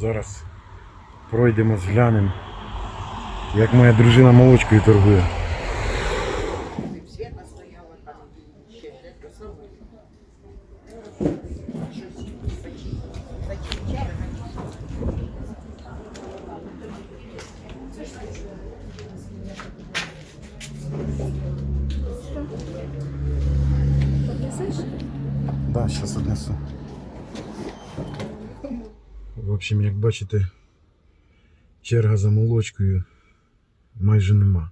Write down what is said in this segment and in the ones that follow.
Зараз пройдемо, зглянемо, як моя дружина молочкою торгує. Свята стояла там ще де то саме. Щось зачі- зачищали. Поднесеш? Да, зараз однесу. В общем, як бачите, черга за молочкою майже нема.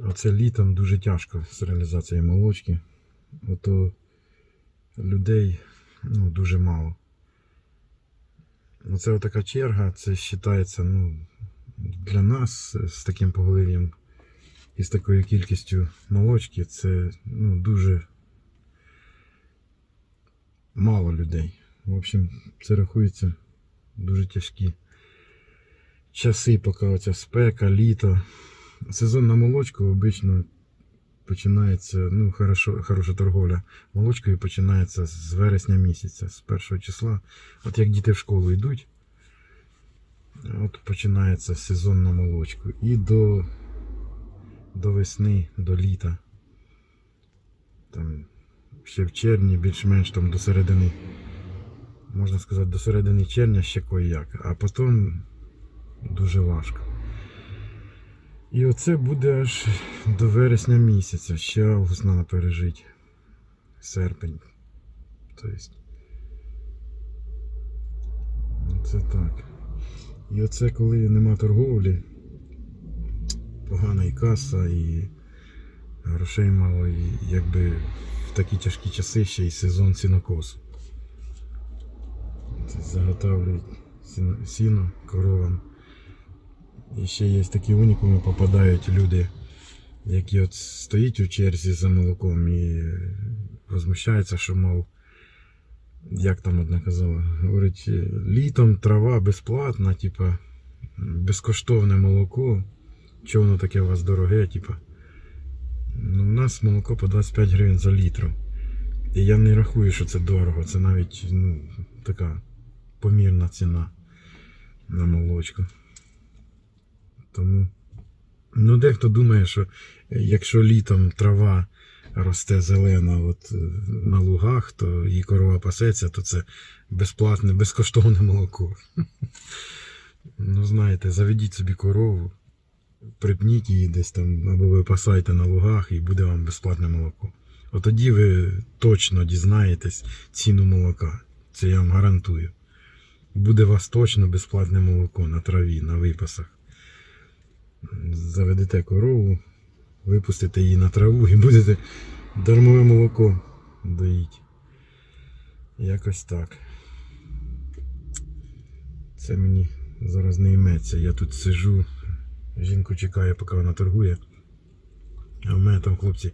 Оце літом дуже тяжко з реалізацією молочки. Ото людей ну, дуже мало. Оце така черга, це вважається ну, для нас з таким поголів'ям і з такою кількістю молочки, це ну, дуже мало людей. В общем, це рахується дуже тяжкі часи, поки оця спека, літо. Сезон на молочку обично починається, ну, хорошо, хороша торговля молочкою починається з вересня місяця, з першого числа. От як діти в школу йдуть, от починається сезон на молочку. І до, до весни, до літа. Там ще в червні, більш-менш там до середини, можна сказати, до середини червня ще кое-як, а потім дуже важко. І оце буде аж до вересня місяця, ще август треба пережити. Серпень. Тобто. Це так. І оце коли нема торговлі, погана і каса, і грошей мало, і якби в такі тяжкі часи ще й сезон сінокосу. Заготавлюють сіно, коровам. І ще є такі унікуми, попадають люди, які от стоять у черзі за молоком і возмущаються, що мов, як там одна казала, говорить, літом трава безплатна, типа, безкоштовне молоко. Чого воно таке у вас дороге, типа. Ну, у нас молоко по 25 гривень за літру. І я не рахую, що це дорого. Це навіть ну, така помірна ціна на молочко. Тому. Ну, дехто думає, що е, якщо літом трава росте зелена от, е, на лугах, то і корова пасеться, то це безплатне, безкоштовне молоко. Ну, знаєте, заведіть собі корову, припніть її десь там, або ви пасайте на лугах і буде вам безплатне молоко. От тоді ви точно дізнаєтесь ціну молока. Це я вам гарантую. Буде вас точно безплатне молоко на траві, на випасах. Заведете корову, випустите її на траву і будете дармове молоко доїть. Якось так. Це мені зараз не йметься. Я тут сижу, жінку чекаю, поки вона торгує. А в мене там хлопці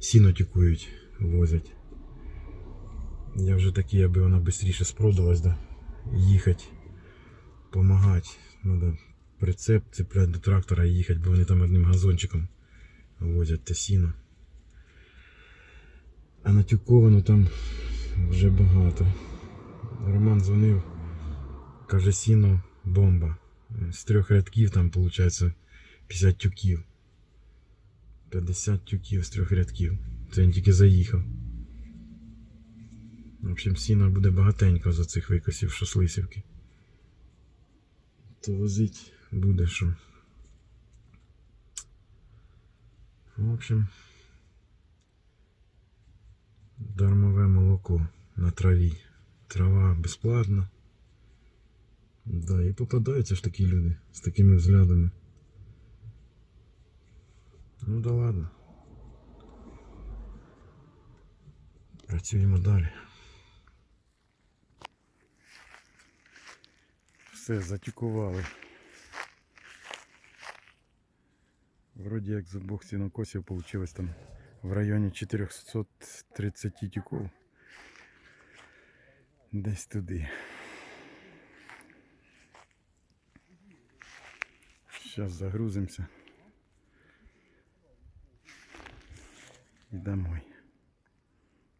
сіно тікують, возять. Я вже такий, аби вона швидше спродалась, да? Їхати, допомагати. Надо прицеп цепляти до трактора і їхати, бо вони там одним газончиком возять те сіно. А натюковано там вже багато. Роман дзвонив, каже, сіно бомба. З трьох рядків там виходить 50 тюків. 50 тюків з трьох рядків. Це він тільки заїхав. В общем, сіна буде багатенько за цих викосів, що з лисівки. То возить буде що. В общем, дармове молоко на траві. Трава безплатна. Да, і попадаються ж такі люди з такими взглядами. Ну да ладно. Працюємо далі. Все, затюкували. Вроді як з обох сінокосів вийшло там в районі 430 тюков. Десь туди. Зараз загрузимося. І домой.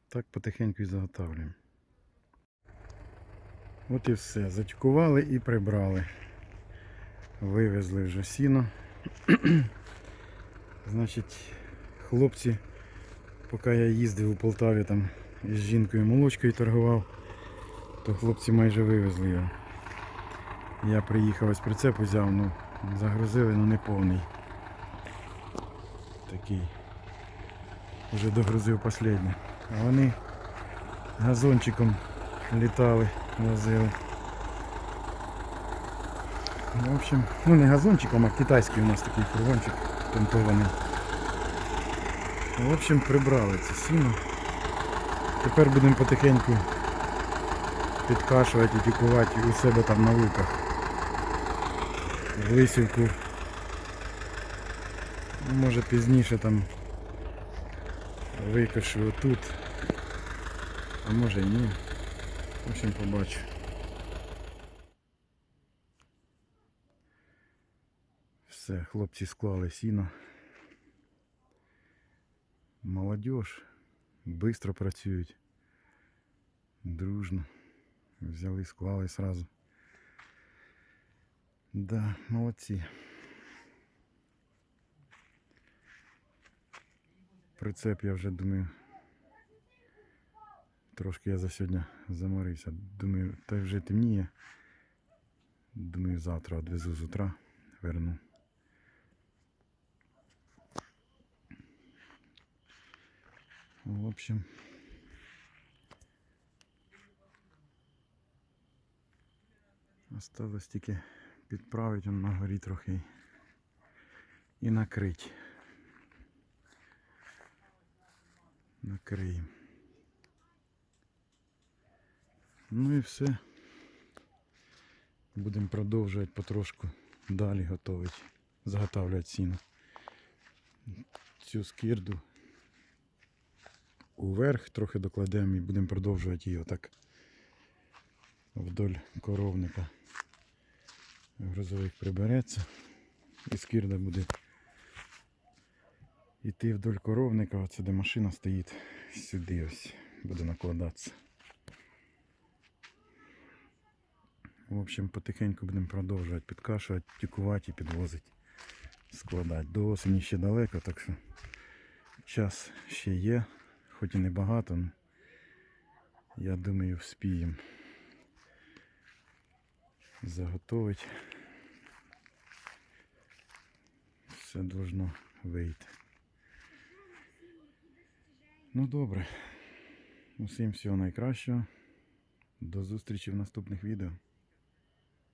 Так потихеньку і заготавлюємо. От і все. Затюкували і прибрали. Вивезли вже сіно. Значить, хлопці, поки я їздив у Полтаві там із жінкою молочкою торгував, то хлопці майже вивезли його. Я приїхав ось прицеп взяв, ну загрузили, ну не повний. Такий. Вже догрузив останнє. А вони газончиком літали, возили. В общем, ну не газончиком, а китайський у нас такий фургончик тентований. В общем, прибрали це сіно. Тепер будемо потихеньку підкашувати і тікувати у себе там на луках. Лисівку. Ну, Може пізніше там викашу отут. А може ні. Общем, побачу. Все, хлопці склали сіно. Молодіж. Бистро працюють. Дружно. Взяли, склали сразу. Да, молодці. Прицеп я вже думаю. Трошки я за сьогодні заморився. Думаю, та вже темніє. Думаю, завтра відвезу з утра, верну. В общем. Осталось тільки підправити на горі трохи і накрити. Накриємо. Ну і все. Будемо продовжувати потрошку далі готувати, заготавлювати сіно. Цю скирду уверх трохи докладемо і будемо продовжувати її отак вдоль коровника. Грузовик прибереться і скирда буде йти вдоль коровника, оце де машина стоїть, сюди ось буде накладатися. В общем, потихеньку будемо продовжувати підкашувати, тікувати і підвозити, складати. До осені ще далеко, так що час ще є, хоч і не багато, але я думаю, вспіємо заготовити. Все должно вийти. Ну добре. Усім всього найкращого. До зустрічі в наступних відео.